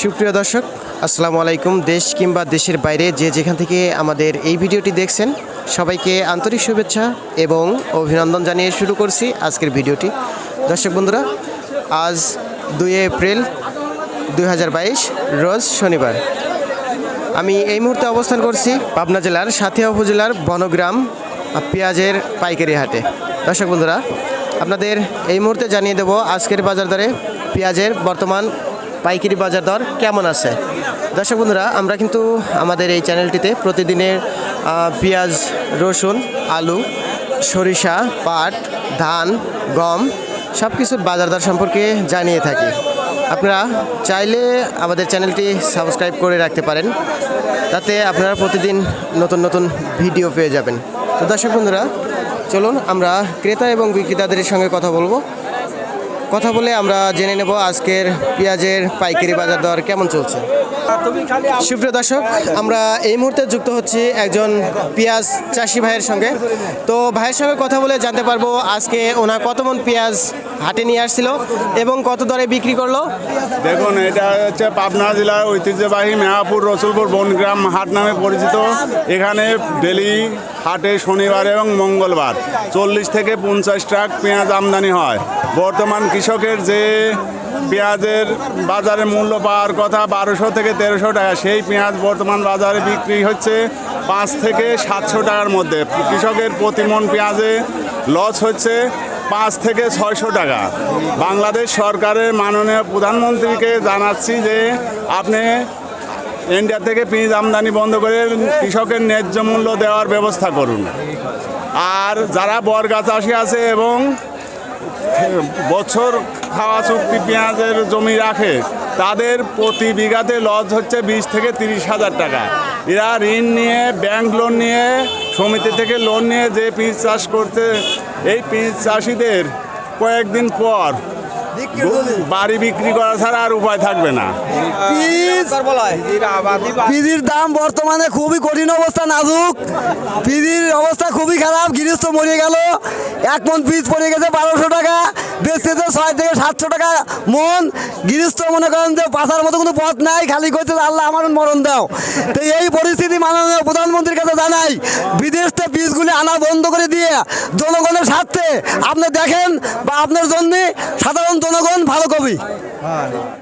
সুপ্রিয় দর্শক, আসসালামু আলাইকুম। দেশ কিংবা দেশের বাইরে যে যেখান থেকে আমাদের এই ভিডিওটি দেখছেন, সবাইকে আন্তরিক শুভেচ্ছা এবং অভিনন্দন জানিয়ে শুরু করছি আজকের ভিডিওটি। দর্শক বন্ধুরা, আজ দুই এপ্রিল দু হাজার বাইশ, রোজ শনিবার। আমি এই মুহূর্তে অবস্থান করছি পাবনা জেলার সাথিয়া উপজেলার বনগ্রাম পেঁয়াজের পাইকারি হাটে। দর্শক বন্ধুরা, আপনাদের এই মুহূর্তে জানিয়ে দেব আজকের বাজার দরে পেঁয়াজের বর্তমান পাইকারি বাজার দর কেমন আছে? দর্শক বন্ধুরা, আমরা কিন্তু আমাদের এই চ্যানেলটিতে প্রতিদিনের পেঁয়াজ, রসুন, আলু, সরিষা, পাট, ধান, গম সব কিছুর বাজার দর সম্পর্কে জানিয়ে থাকি। আপনারা চাইলে আমাদের চ্যানেলটি সাবস্ক্রাইব করে রাখতে পারেন, তাতে আপনারা প্রতিদিন নতুন নতুন ভিডিও পেয়ে যাবেন। তো দর্শক বন্ধুরা, চলুন আমরা ক্রেতা এবং বিক্রেতাদের সঙ্গে কথা বলব। কথা বলে আমরা জেনে নেব আজকের পেঁয়াজের পাইকারি বাজার দর কেমন চলছে। সুপ্রিয় দর্শক, আমরা এই মুহূর্তে যুক্ত হচ্ছি একজন পেঁয়াজ চাষি ভাইয়ের সঙ্গে। তো ভাইয়ের সঙ্গে কথা বলে জানতে পারব আজকে ওনার কত মন পেঁয়াজ হাটে নিয়ে আসছিল এবং কত দরে বিক্রি করল? দেখুন, এটা হচ্ছে পাবনা জেলার ঐতিহ্যবাহী মেহাপুর রসুলপুর বনগ্রাম হাট নামে পরিচিত। এখানে ডেলি হাটে শনিবার এবং মঙ্গলবার চল্লিশ থেকে পঞ্চাশ ট্রাক পেঁয়াজ আমদানি হয়। বর্তমান কৃষকের যে পেঁয়াজের বাজারে মূল্য পাওয়ার কথা বারোশো থেকে তেরোশো টাকা, সেই পেঁয়াজ বর্তমান বাজারে বিক্রি হচ্ছে পাঁচ থেকে সাতশো টাকার মধ্যে। কৃষকের প্রতি মন পেঁয়াজে লস হচ্ছে পাঁচ থেকে ছয়শো টাকা। বাংলাদেশ সরকারের মাননীয় প্রধানমন্ত্রীকে জানাচ্ছি যে আপনি ইন্ডিয়া থেকে পেঁয়াজ আমদানি বন্ধ করে কৃষকের ন্যায্য মূল্য দেওয়ার ব্যবস্থা করুন। আর যারা বর্গা চাষি আছে এবং বছর খাওয়া চুক্তি পেঁয়াজের জমি রাখে, তাদের প্রতি বিঘাতে লস হচ্ছে বিশ থেকে তিরিশ হাজার টাকা। এরা ঋণ নিয়ে, ব্যাংক লোন নিয়ে, সমিতি থেকে লোন নিয়ে যে পিস চাষ করতে এই পিস চাষিদের কয়েকদিন পর বাড়ি বিক্রি করা ছাড়া আর উপায় থাকবে না। পিজির দাম বর্তমানে খুবই কঠিন অবস্থা নাজুক। পিজির অবস্থা খুবই খারাপ গৃহস্থ মরে গেল। এক মন পিস পড়ে গেছে বারোশো টাকা বেচতেছে ছয় থেকে সাতশো টাকা মন। গৃহস্থ মনে করেন যে পাশার মতো কোনো পথ নাই খালি করছে আল্লাহ আমার মরণ দাও। তো এই পরিস্থিতি মাননীয় প্রধানমন্ত্রীর কাছে জানাই বিদেশ থেকে বীজগুলি আনা বন্ধ করে দিয়ে জনগণের স্বার্থে আপনি দেখেন বা আপনার জন্যে সাধারণ জনগণ ভালো কবি।